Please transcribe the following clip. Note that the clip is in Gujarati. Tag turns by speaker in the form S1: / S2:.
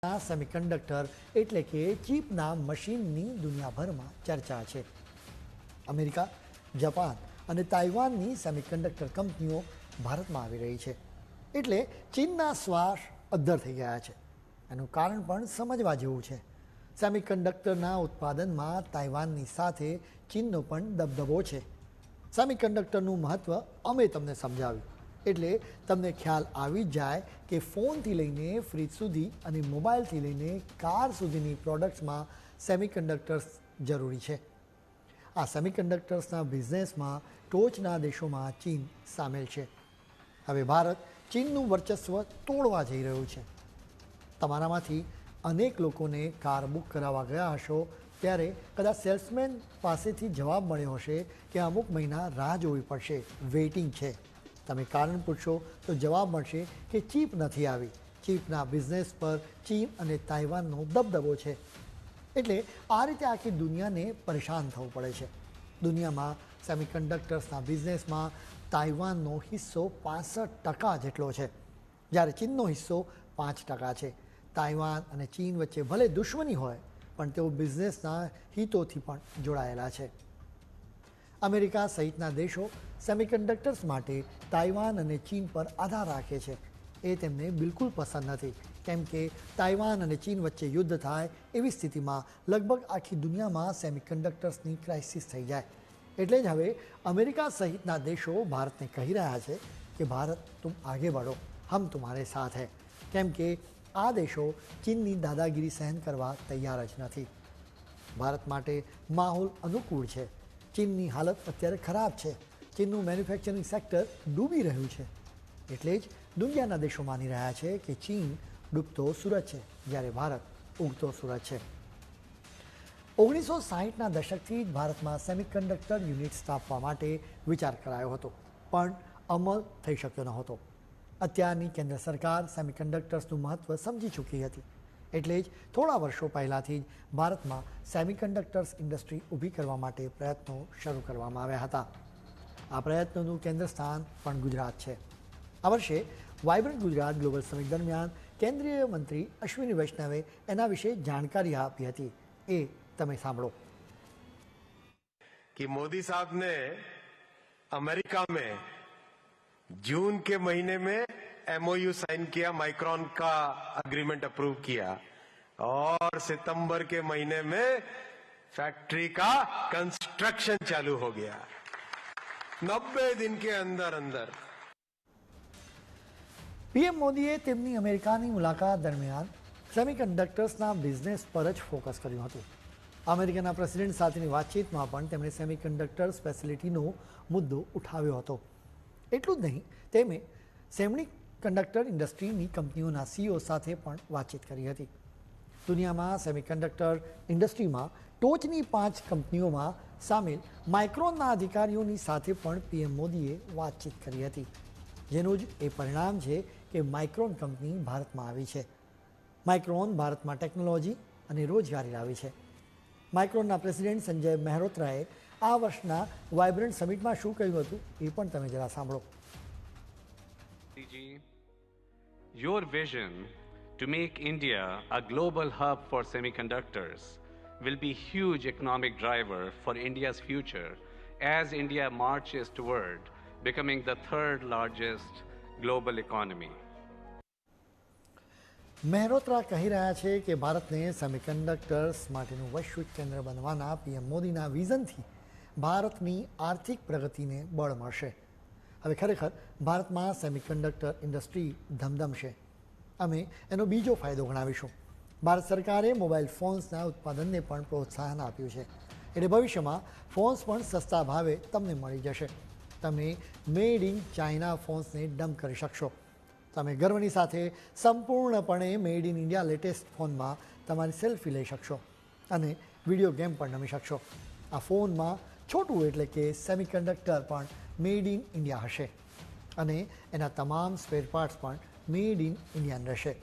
S1: સેમિકન્ડક્ટર એટલે કે ચીપના મશીનની દુનિયાભરમાં ચર્ચા છે. અમેરિકા, જાપાન અને તાઇવાનની સેમિકન્ડક્ટર કંપનીઓ ભારતમાં આવી રહી છે. એટલે ચીનના શ્વાસ અદ્ધર થઈ ગયા છે. એનું કારણ પણ સમજવા જેવું છે. સેમિકન્ડક્ટરના ઉત્પાદનમાં તાઇવાનની સાથે ચીનનો પણ દબદબો છે. સેમિકન્ડક્ટરનું મહત્ત્વ અમે તમને સમજાવ્યું. એટલે તમને ખ્યાલ આવી જ જાય કે ફોનથી લઈને ફ્રીજ સુધી અને મોબાઈલથી લઈને કાર સુધીની પ્રોડક્ટ્સમાં સેમિકન્ડક્ટર્સ જરૂરી છે. આ સેમિકન્ડક્ટર્સના બિઝનેસમાં ટોચના દેશોમાં ચીન સામેલ છે. હવે ભારત ચીનનું વર્ચસ્વ તોડવા જઈ રહ્યું છે. તમારામાંથી અનેક લોકોને કાર બુક કરાવવા ગયા હશો, ત્યારે કદાચ સેલ્સમેન પાસેથી જવાબ મળ્યો હશે કે અમુક મહિના રાહ જોવી પડશે. વેઇટિંગ છે. તમે કારણ પૂછશો તો જવાબ મળશે કે ચીપ નથી આવી. ચીપના બિઝનેસ પર ચીન અને તાઇવાનનો દબદબો છે. એટલે આ રીતે આખી દુનિયાને પરેશાન થવું પડે છે. દુનિયામાં સેમિકન્ડક્ટર્સના બિઝનેસમાં તાઇવાનનો હિસ્સો પાસઠ ટકા જેટલો છે. જ્યારે ચીનનો હિસ્સો પાંચ ટકા છે. તાઇવાન અને ચીન વચ્ચે ભલે દુશ્મની હોય, પણ તેઓ બિઝનેસના હિતોથી પણ જોડાયેલા છે. અમેરિકા સહિતના દેશો સેમિકન્ડક્ટર્સ માટે તાઇવાન અને ચીન પર આધાર રાખે છે. એ તેમને બિલકુલ પસંદ નથી. કેમ કે તાઇવાન અને ચીન વચ્ચે યુદ્ધ થાય એવી સ્થિતિમાં લગભગ આખી દુનિયામાં સેમિકન્ડક્ટર્સની ક્રાઇસિસ થઈ જાય. એટલે જ હવે અમેરિકા સહિતના દેશો ભારતને કહી રહ્યા છે કે, ભારત, તુમ આગે બઢો હમ તુમ્હારે સાથ હૈ. કેમ કે આ દેશો ચીનની દાદાગીરી સહન કરવા તૈયાર જ નથી. ભારત માટે માહોલ અનુકૂળ છે. ચીનની હાલત અત્યારે ખરાબ છે. ચીનનું મેન્યુફેક્ચરિંગ સેક્ટર ડૂબી રહ્યું છે. એટલે જ દુનિયાના દેશો માની રહ્યા છે કે ચીન ડૂબતો સુરત છે, જ્યારે ભારત ઉગતો સુરત છે. ઓગણીસો સાહીઠના દશકથી જ ભારતમાં સેમિકન્ડક્ટર યુનિટ સ્થાપવા માટે વિચાર કરાયો હતો, પણ અમલ થઈ શક્યો નહોતો. અત્યારની કેન્દ્ર સરકાર સેમિકન્ડક્ટર્સનું મહત્ત્વ સમજી ચૂકી હતી. એટલે જ થોડા વર્ષો પહેલાંથી જ ભારતમાં સેમિકન્ડક્ટર્સ ઇન્ડસ્ટ્રી ઊભી કરવા માટે પ્રયત્નો શરૂ કરવામાં આવ્યા હતા. આ પ્રયત્નોનું કેન્દ્ર સ્થાન પણ ગુજરાત છે. આ વર્ષે વાયબ્રન્ટ ગુજરાત ગ્લોબલ સમિટ દરમિયાન કેન્દ્રીય મંત્રી અશ્વિની વૈષ્ણવે એના વિશે જાણકારી આપી હતી. એ તમે સાંભળો.
S2: કે મોદી સાહેબ ને અમેરિકા મેં જૂન કે મહિને મેં एमओयू साइन किया माइक्रॉन का अग्रीमेंट अप्रूव किया और सितंबर के महीने में फैक्ट्री का कंस्ट्रक्शन चालू हो गया नब्बे दिन के अंदर अंदर
S1: પીએમ મોદીએ તેમની અમેરિકાની મુલાકાત દરમિયાન સેમિકન્ડક્ટર્સના બિઝનેસ પર જ ફોકસ કર્યું હતું અમેરિકાના પ્રેસિડેન્ટ સાથેની વાતચીતમાં પણ તેમણે સેમિકન્ડક્ટર્સ ફેસિલિટીનો મુદ્દો ઉઠાવ્યો હતો એટલું જ નહીં તેમણે સેમની કંડક્ટર ઇન્ડસ્ટ્રીની કંપનીઓના સીઓ સાથે પણ વાતચીત કરી હતી. દુનિયામાં સેમિકન્ડક્ટર ઇન્ડસ્ટ્રીમાં ટોચની પાંચ કંપનીઓમાં સામેલ માઇક્રોનના અધિકારીઓની સાથે પણ પીએમ મોદીએ વાતચીત કરી હતી. જેનું જ એ પરિણામ છે કે માઇક્રોન કંપની ભારતમાં આવી છે. માઇક્રોન ભારતમાં ટેકનોલોજી અને રોજગારી લાવી છે. માઇક્રોનના પ્રેસિડેન્ટ સંજય મહેરોત્રાએ આ વર્ષના વાઇબ્રન્ટ સમિટમાં શું કહ્યું હતું એ પણ તમે જરા સાંભળો.
S3: your vision to make India a global hub for semiconductors will be huge economic driver for India's future as India marches toward becoming the third largest global economy.
S1: મહેરોત્રા કહી રહ્યા છે કે ભારતને સેમિકન્ડક્ટર્સ માટેનું વૈશ્વિક કેન્દ્ર બનવાના પીએમ મોદીના વિઝનથી ભારતની આર્થિક પ્રગતિને બળ મળશે હવે ખરેખર ભારતમાં સેમિકન્ડક્ટર ઇન્ડસ્ટ્રી ધમધમશે અમે એનો બીજો ફાયદો ગણાવીશું. ભારત સરકારે મોબાઈલ ફોન્સના ઉત્પાદનને પણ પ્રોત્સાહન આપ્યું છે. એટલે ભવિષ્યમાં ફોન્સ પણ સસ્તા ભાવે તમને મળી જશે. તમે મેડ ઇન ચાઇના ફોન્સને ડમ્પ કરી શકશો. તમે ગર્વની સાથે સંપૂર્ણપણે મેડ ઇન ઇન્ડિયા લેટેસ્ટ ફોનમાં તમારી સેલ્ફી લઈ શકશો અને વીડિયો ગેમ પણ રમી શકશો. આ ફોનમાં છોટું એટલે કે સેમિકન્ડક્ટર પણ મેડ ઇન ઇન્ડિયા હશે અને એના તમામ સ્પેર પાર્ટ્સ પણ મેડ ઇન ઇન્ડિયન રહેશે.